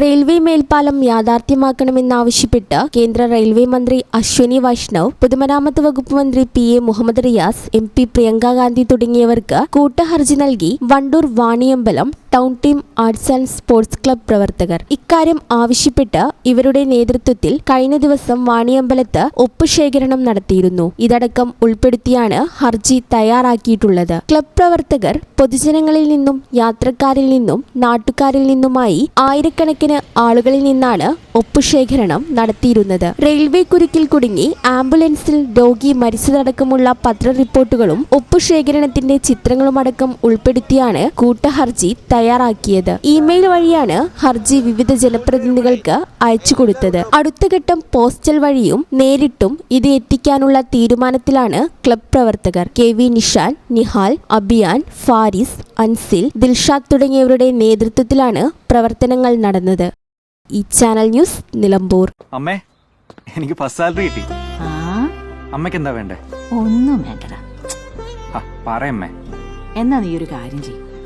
Railway മേൽപ്പാലം യാഥാർത്ഥ്യമാക്കണമെന്നാവശ്യപ്പെട്ട് കേന്ദ്ര railway മന്ത്രി അശ്വനി വൈഷ്ണവ് പൊതുമരാമത്ത് വകുപ്പ് മന്ത്രി P A Muhammad Riyas M P Priyanka Gandhi തുടങ്ങിയവർക്ക് കൂട്ടഹർജി നൽകി Wandoor Vaniyambalam town team arts and sports club പ്രവർത്തകർ. ഇക്കാര്യം ആവശ്യപ്പെട്ട് ഇവരുടെ നേതൃത്വത്തിൽ കഴിഞ്ഞ ദിവസം വാണിയമ്പലത്ത് ഒപ്പുശേഖരണം നടത്തിയിരുന്നു. ഇതടക്കം ഉൾപ്പെടുത്തിയാണ് ഹർജി തയ്യാറാക്കിയിട്ടുള്ളത്. ക്ലബ് പ്രവർത്തകർ പൊതുജനങ്ങളിൽ നിന്നും യാത്രക്കാരിൽ നിന്നും നാട്ടുകാരിൽ നിന്നുമായി ആയിരക്കണക്കിന് ആളുകളിൽ നിന്നാണ് ഒപ്പുശേഖരണം നടത്തിയിരുന്നത്. റെയിൽവേ കുരുക്കിൽ കുടുങ്ങി ആംബുലൻസിൽ രോഗി മരിച്ചതടക്കമുള്ള പത്ര റിപ്പോർട്ടുകളും ഒപ്പുശേഖരണത്തിന്റെ ചിത്രങ്ങളുമടക്കം ഉൾപ്പെടുത്തിയാണ് കൂട്ടഹർജി തയ്യാറാക്കിയത് ഇമെയിൽ വഴിയാണ് ഹർജി വിവിധ ജനപ്രതിനിധികൾക്ക് അയച്ചു കൊടുത്തത്. അടുത്ത ഘട്ടം പോസ്റ്റൽ വഴിയും നേരിട്ടും ഇത് എത്തിക്കാനുള്ള തീരുമാനത്തിലാണ് ക്ലബ് പ്രവർത്തകർ. കെ വി നിഷാൻ നിഹാൽ അബിയാൻ ഫാരിസ് അൻസിൽ ദിൽഷാദ് തുടങ്ങിയവരുടെ നേതൃത്വത്തിലാണ് പ്രവർത്തനങ്ങൾ നടന്നത്. ഈ ചാനൽ ന്യൂസ് നിലമ്പൂർ. അമ്മേ എനിക്ക് സാലറി കിട്ടി. ആ? അമ്മയ്ക്ക് എന്താ വേണ്ടേ? ഒന്നും വേണ്ടടാ. പറയമ്മേ എന്നാ നീ ഒരു കാര്യം ചെയ്യും.